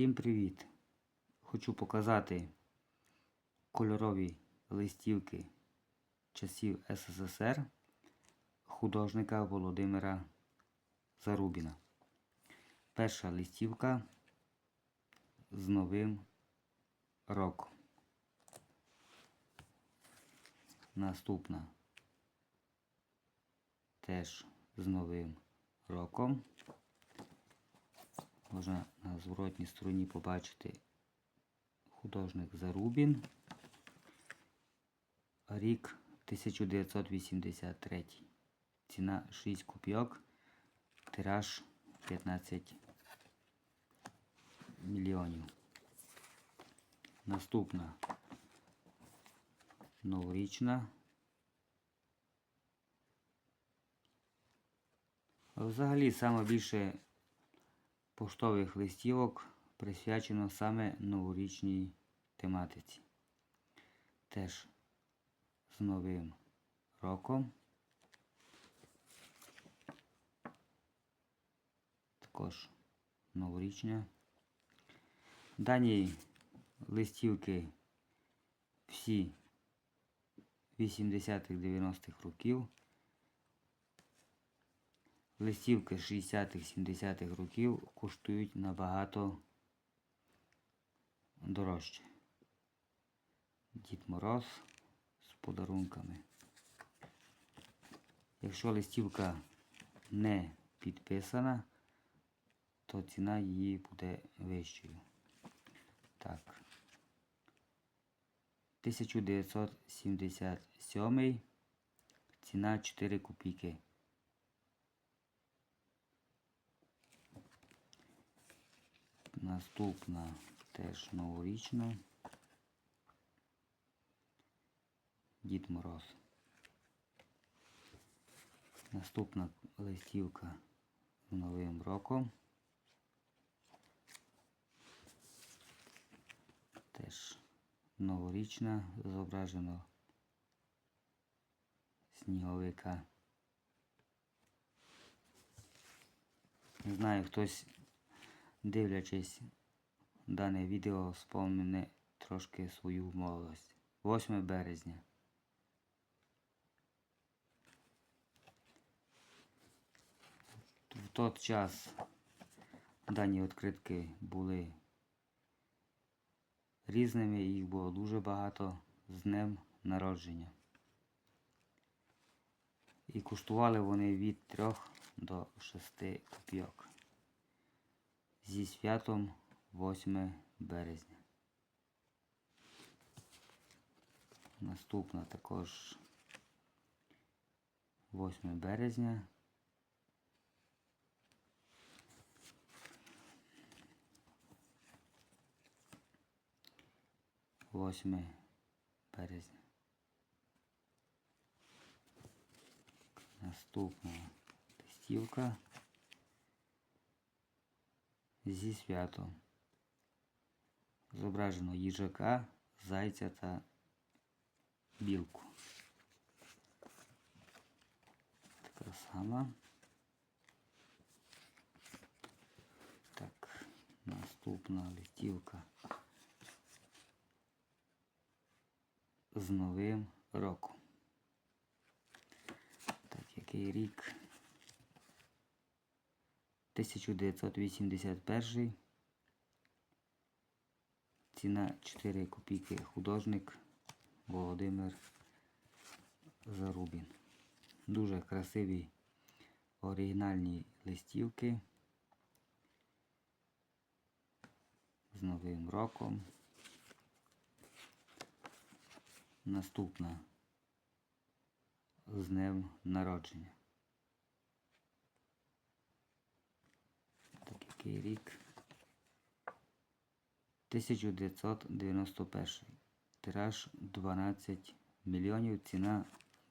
Всім привіт! Хочу показати кольорові листівки часів СССР художника Володимира Зарубіна. Перша листівка з новим роком. Наступна теж з новим роком. Можна на зворотній стороні побачити художник Зарубін. Рік 1983. Ціна 6 копійок. Тираж 15 мільйонів. Наступна новорічна. Взагалі саме більше поштових листівок присвячено саме новорічній тематиці. Теж з Новим роком. Також новорічня. Дані листівки всі 80-х 90-х років. Листівки 60-х, 70-х років коштують набагато дорожче. Дід Мороз з подарунками. Якщо листівка не підписана, то ціна її буде вищою. Так. 1977 ціна 4 копійки. Наступна теж новорічна. Дід Мороз. Наступна листівка з Новим роком. Теж новорічна зображено сніговика. Не знаю, хтось дивлячись дане відео, спомне трошки свою молодость. 8 березня. В той час дані відкритки були різними, їх було дуже багато з днем народження. І коштували вони від 3 до 6 копійок зі святом 8 березня. Наступна також 8 березня. Восьме березня. Наступна листівка зі святом. Зображено їжака, зайця та білку. Така сама. Так, наступна листівка з Новим роком. Так, який рік? 1981. Ціна 4 копійки. Художник Володимир Зарубін. Дуже красиві оригінальні листівки. З Новим роком. Наступна з днем народження. Так, який рік? 1991. Тираж 12 мільйонів, ціна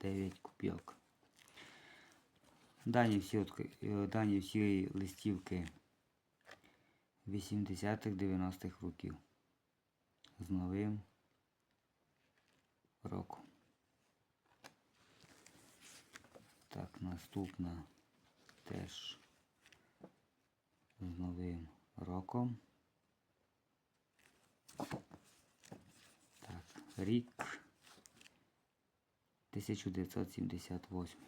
9 копійок. Дані всі, е, дані всі листівки 80-х 90-х років. З новим роком. Так, наступна теж з новим роком. Так, рік 1978.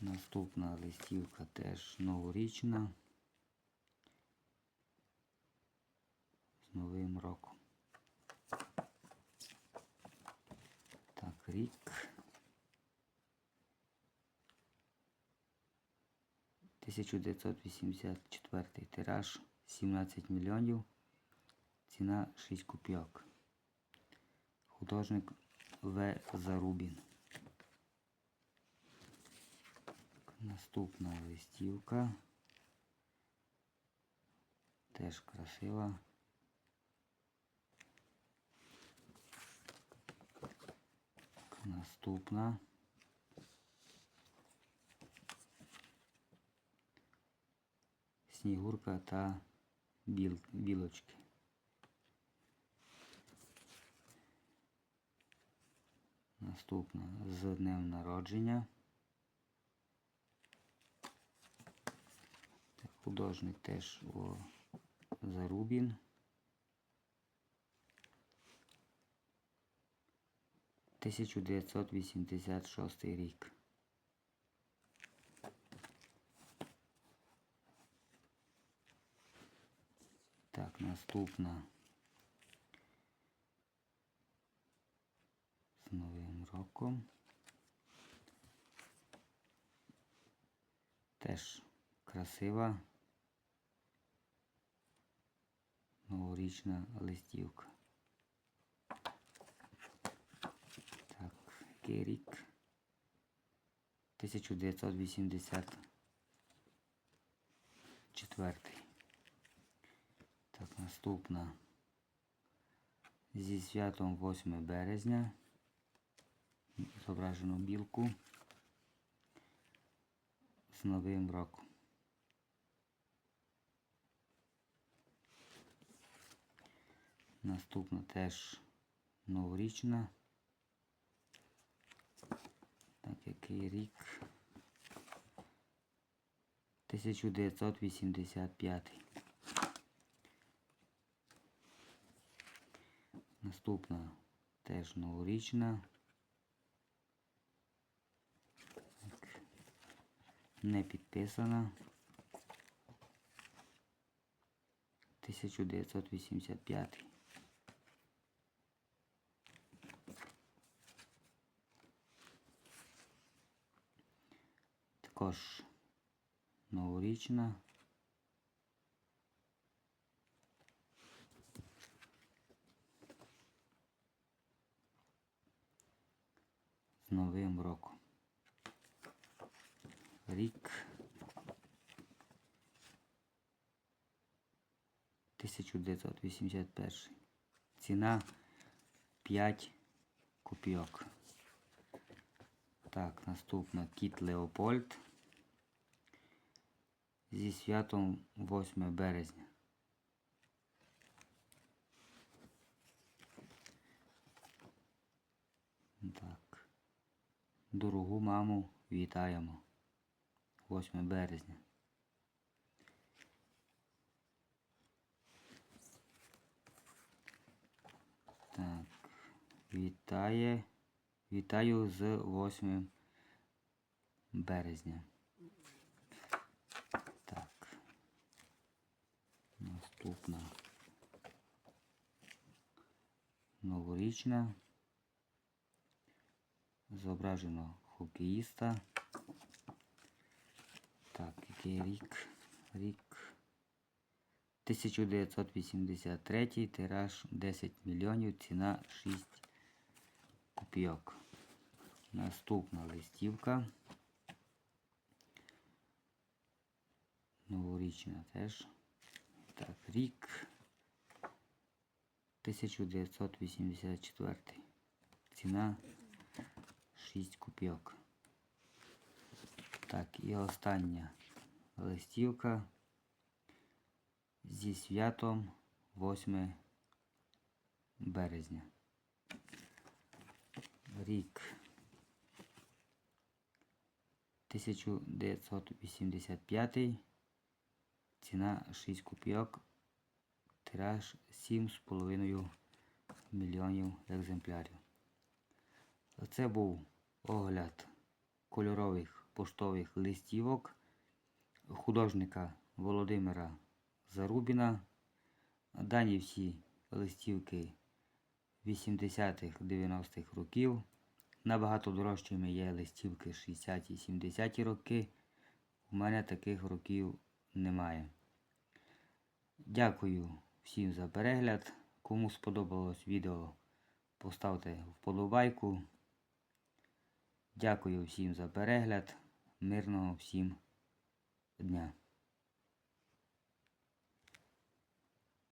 Наступна листівка теж новорічна. З новим роком. Так, рік. 1984 тираж 17 мільйонів. Ціна 6 копійок. Художник В. Зарубін. Наступна листівка. Теж красива. Наступна. Снігурка та біл, білочки. Наступна з днем народження. Художник теж о, Зарубін. Тисячу дев'ятсот вісімдесят шостий рік. Так, наступна. З Новим роком. Теж красива новорічна листівка. Так, який рік? 1984. Так, наступна. Зі святом 8 березня. Зображено білку. З Новим роком. Наступна теж новорічна. Так, який рік? 1985. Наступна теж новорічна. Не підписана. 1985. Також новорічна. З Новим роком. Рік 1981. Ціна 5 копійок. Так, наступна кіт Леопольд. Зі святом 8 березня. Так. Дорогу маму вітаємо. 8 березня. Так. Вітає. Вітаю з 8 березня. Так. Наступна. Новорічна. Зображено хокеїста. Так, який рік? Рік. 1983 тираж 10 мільйонів, ціна 6 копійок. Наступна листівка. Новорічна теж. Так, рік 1984. Ціна 6 копійок. Так, і остання листівка зі святом 8 березня. Рік 1985. Ціна 6 копійок. Тираж 7,5 мільйонів екземплярів. Це був огляд кольорових поштових листівок художника Володимира Зарубіна. Дані всі листівки 80-х, 90-х років. Набагато дорожчими є листівки 60-ті, 70-ті роки. У мене таких років немає. Дякую всім за перегляд. Кому сподобалось відео, поставте вподобайку. Дякую всім за перегляд. Мирного всім дня.